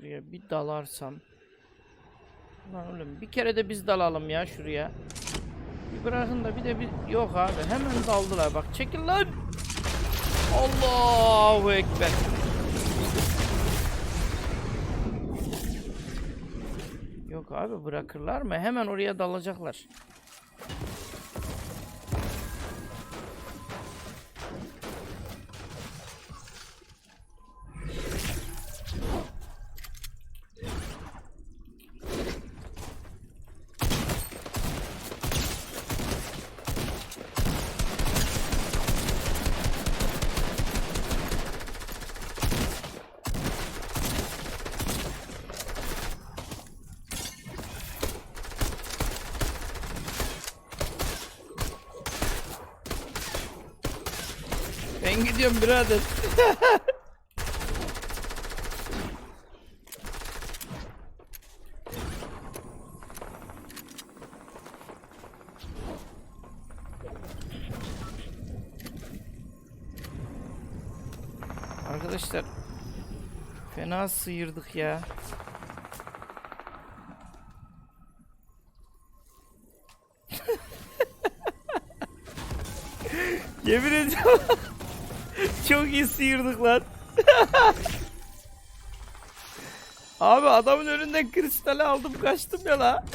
Şuraya bir dalarsam. Lan oğlum bir kere de biz dalalım ya şuraya. Bir bırakın da bir de bir... Yok abi hemen daldılar bak çekil lan. Allahu Ekber. Yok abi bırakırlar mı? Hemen oraya dalacaklar. Ben gidiyorum birader. Arkadaşlar fena sıyırdık ya. Yemin ediyorum. Çok iyi sıyırdık lan. Abi adamın önünden kristali aldım kaçtım ya la.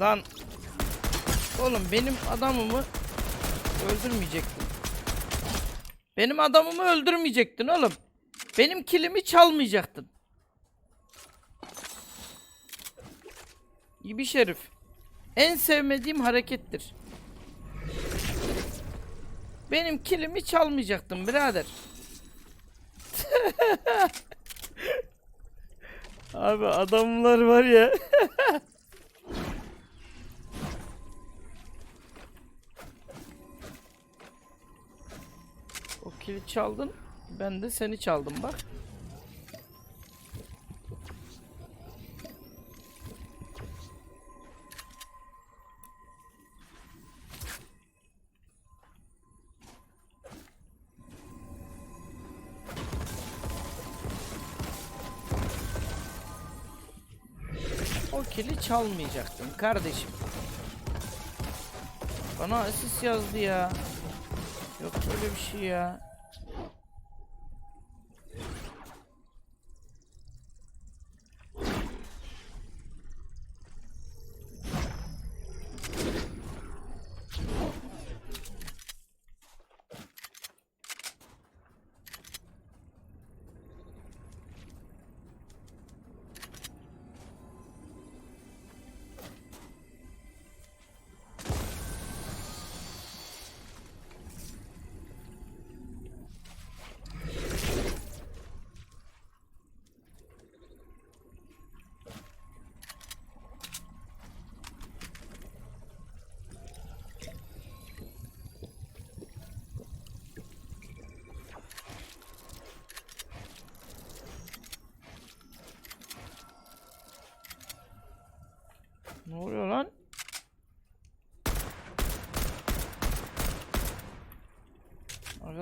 Lan Oğlum benim adamımı öldürmeyecektin. Benim adamımı öldürmeyecektin oğlum. Benim kilimi çalmayacaktın. İbi şerif. En sevmediğim harekettir. Benim kilimi çalmayacaktın birader. Abi adamlar var ya. o kili çaldın. Ben de seni çaldım bak. O kili çalmayacaktın kardeşim. Bana asist yazdı ya. Yok böyle bir şey ya.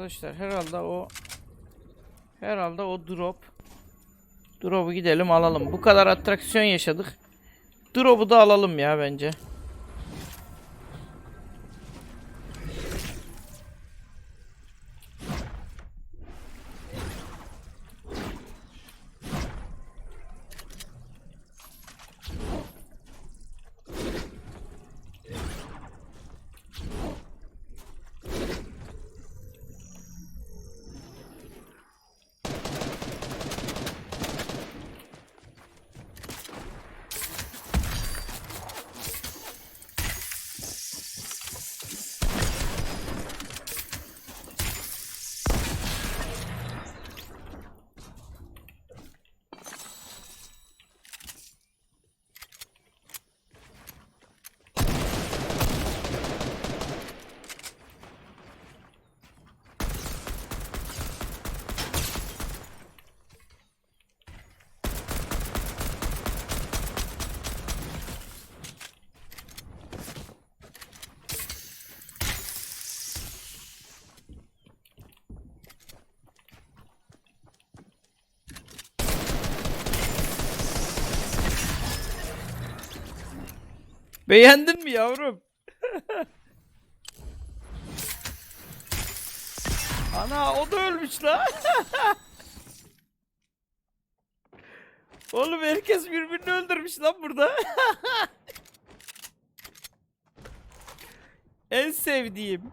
Arkadaşlar herhalde o herhalde o drop drop'u gidelim alalım. Bu kadar atraksiyon yaşadık. Drop'u da alalım ya bence. Beğendin mi yavrum? Ana o da ölmüş la. Oğlum herkes birbirini öldürmüş lan burada. en sevdiğim.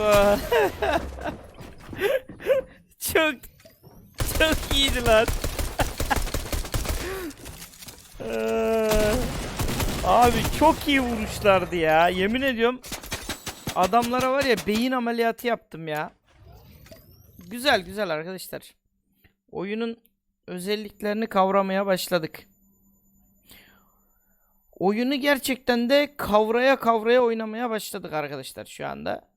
Ulan. çok çok iyiydi lan. Abi çok iyi vuruşlardı ya. Yemin ediyorum adamlara var ya beyin ameliyatı yaptım ya. Güzel güzel arkadaşlar. Oyunun özelliklerini kavramaya başladık. Oyunu gerçekten de kavraya kavraya oynamaya başladık arkadaşlar şu anda.